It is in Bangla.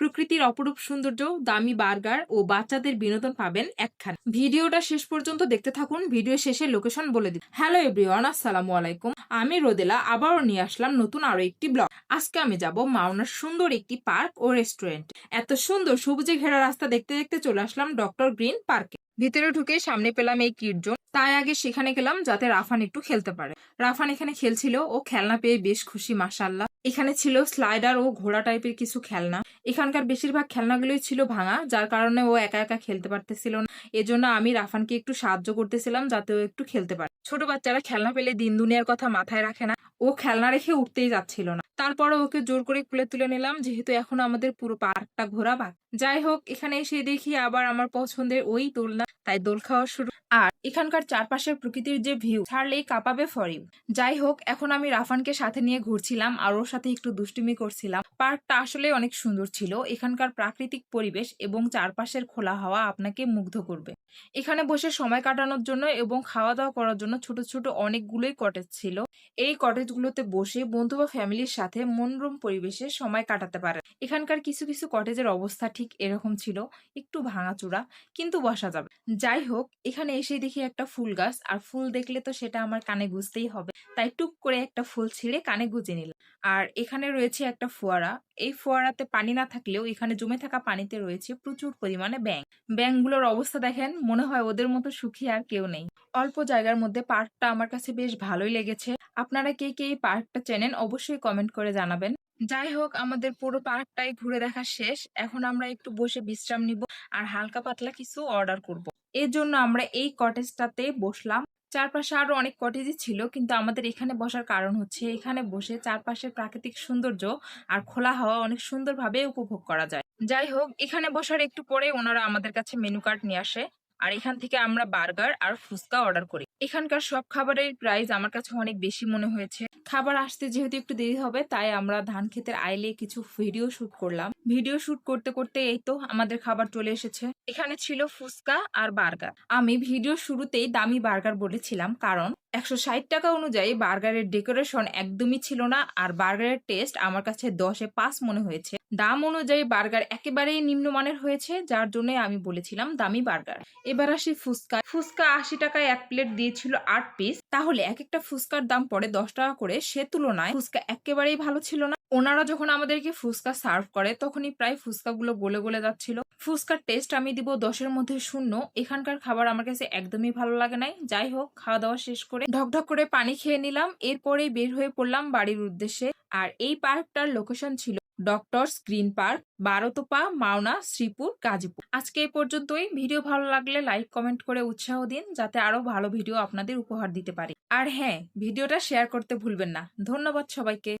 প্রকৃতির অপরূপ সৌন্দর্য, দামি বার্গার ও বাচ্চাদের বিনোদন পাবেন একখানে। ভিডিওটা শেষ পর্যন্ত দেখতে থাকুন, ভিডিও শেষে লোকেশন বলে দিন। হ্যালো এভরিওয়ান আসসালামু আলাইকুম। আমি রোদেলা, আবারও নিয়ে আসলাম নতুন আরও একটি ব্লগ আজকে আমি যাব মাওনার সুন্দর একটি পার্ক ও রেস্টুরেন্ট এত সুন্দর সবুজে ঘেরা রাস্তা দেখতে দেখতে চলে আসলাম ডক্টর গ্রিন পার্কে ভিতরে ঢুকে সামনে পেলাম এই কিড জোন। তাই আগে সেখানে গেলাম যাতে রাফান একটু খেলতে পারে। রাফান এখানে খেলছিল, ও খেলনা পেয়ে বেশ খুশি মাসাল্লাহ এখানে ছিল স্লাইডার ও ঘোড়া টাইপের কিছু খেলনা। এখানকার বেশিরভাগ খেলনাগুলোই ছিল ভাঙা, যার কারণে ও একা একা খেলতে পারতেছিল না। এজন্য আমি রাফানকে একটু সাহায্য করতেছিলাম যাতে ও একটু খেলতে পারে। ছোট বাচ্চারা খেলনা পেলে দিন দুনিয়ার কথা মাথায় রাখে না। ও খেলনা রেখে উঠতেই যাচ্ছিল না। তারপরে ওকে জোর করে কুলে তুলে নিলাম, যেহেতু এখন আমাদের পুরো পার্কটা ঘোরা যাই হোক, এখানে এসে দেখি আবার আমার পছন্দের ওই দোলনা। তাই দোল খাওয়া শুরু। আর এখানকার চারপাশের প্রকৃতির যে ভিউ, ছাড়লেই কাঁপাবে ফর ইউ যাই হোক, এখন আমি রাফানকে সাথে নিয়ে ঘুরছিলাম আর ওর সাথে একটু দুষ্টুমি করছিলাম। পার্কটা আসলে অনেক সুন্দর ছিল। এখানকার প্রাকৃতিক পরিবেশ এবং চারপাশের খোলা হাওয়া আপনাকে মুগ্ধ করবে। এখানে বসে সময় কাটানোর জন্য এবং খাওয়া দাওয়া করার জন্য ছোট ছোট অনেকগুলোই কটেজ ছিল। এই কটেজগুলোতে বসে বন্ধু বা ফ্যামিলির সাথে মনোরম পরিবেশে সময় কাটাতে পারেন এখানকার কিছু কিছু কটেজের অবস্থা ঠিক এরকম ছিল, একটু ভাঙাচোরা, কিন্তু বসা যাবে। যাই হোক, এখানে এসে দেখি একটা ফুল গাছ, আর ফুল দেখলে তো সেটা আমার কানে গুজতেই হবে। তাই টুক করে একটা ফুল ছিঁড়ে কানে গুজে নিলাম। আর এখানে রয়েছে একটা ফোয়ারা। এই ফোয়ারাতে পানি না থাকলেও এখানে জমে থাকা পানিতে রয়েছে প্রচুর পরিমাণে ব্যাং ব্যাংগুলোর অবস্থা দেখেন, মনে হয় ওদের মতো সুখী আর কেউ নেই। অল্প জায়গার মধ্যে পার্কটা আমার কাছে বেশ ভালোই লেগেছে। আপনারা কে কে এই পার্কটা চেনেন অবশ্যই কমেন্ট করে জানাবেন। যাই হোক, আমাদের পুরো পার্কটাই ঘুরে দেখা শেষ। এখন আমরা একটু বসে বিশ্রাম নিব আর হালকা পাতলা কিছু অর্ডার করব। এর জন্য আমরা এই কটেজটাতে বসলাম। চারপাশে আরও অনেক কটেজই ছিল, কিন্তু আমাদের এখানে বসার কারণ হচ্ছে এখানে বসে চারপাশের প্রাকৃতিক সৌন্দর্য আর খোলা হাওয়া অনেক সুন্দরভাবে উপভোগ করা যায়। যাই হোক, এখানে বসার একটু পরে ওনারা আমাদের কাছে মেনু কার্ড নিয়ে আসে। আর এখান থেকে আমরা বার্গার আর ফুচকা অর্ডার করি। এখানকার সব খাবারের প্রাইস আমার কাছে অনেক বেশি মনে হয়েছে। খাবার আসতে যেহেতু একটু দেরি হবে, তাই আমরা ধান খেতের আইলে কিছু ভিডিও শুট করলাম। ভিডিও শুট করতে করতে এই তো আমাদের খাবার চলে এসেছে। এখানে ছিল ফুচকা আর বার্গার। আমি ভিডিও শুরুতেই দামি বার্গার বলেছিলাম, কারণ একশো ষাট টাকা অনুযায়ী বার্গারের ডেকোরেশন একদমই ছিল না, আর বার্গারের টেস্ট আমার কাছে দশে পাঁচ মনে হয়েছে। দাম অনুযায়ী বার্গার একেবারেই নিম্নমানের হয়েছে, যার জন্য আমি বলেছিলাম দামি বার্গার। এবার আসি ফুচকা। ফুচকা আশি টাকায় এক প্লেট দিয়েছিল আট পিস। তাহলে এক একটা ফুচকার দাম পড়ে দশ টাকা করে। সে তুলনায় ফুচকা একেবারেই ভালো ছিল না। ওনারা যখন আমাদেরকে ফুচকা সার্ভ করে, তখনই প্রায় ফুচকাগুলো গলে গলে যাচ্ছিল। ফুচকার টেস্ট আমি দিব দশের মধ্যে শূন্য। এখানকার খাবার আমার কাছে একদমই ভালো লাগে নাই। যাই হোক, খাওয়া দাওয়া শেষ করে ঢকঢক করে পানি খেয়ে নিলাম। এরপরে বের হয়ে পড়লাম বাড়ির উদ্দেশ্যে। আর এই পার্কটার লোকেশন ছিল doctors green park Barotopa, Mawna, Sreepur, Gazipur. আজকে এই পর্যন্তই। ভিডিও ভালো লাগলে লাইক কমেন্ট করে উৎসাহ দিন, যাতে আরও ভালো ভিডিও আপনাদের উপহার দিতে পারি। আর হ্যাঁ ভিডিওটা শেয়ার করতে ভুলবেন না। ধন্যবাদ সবাইকে।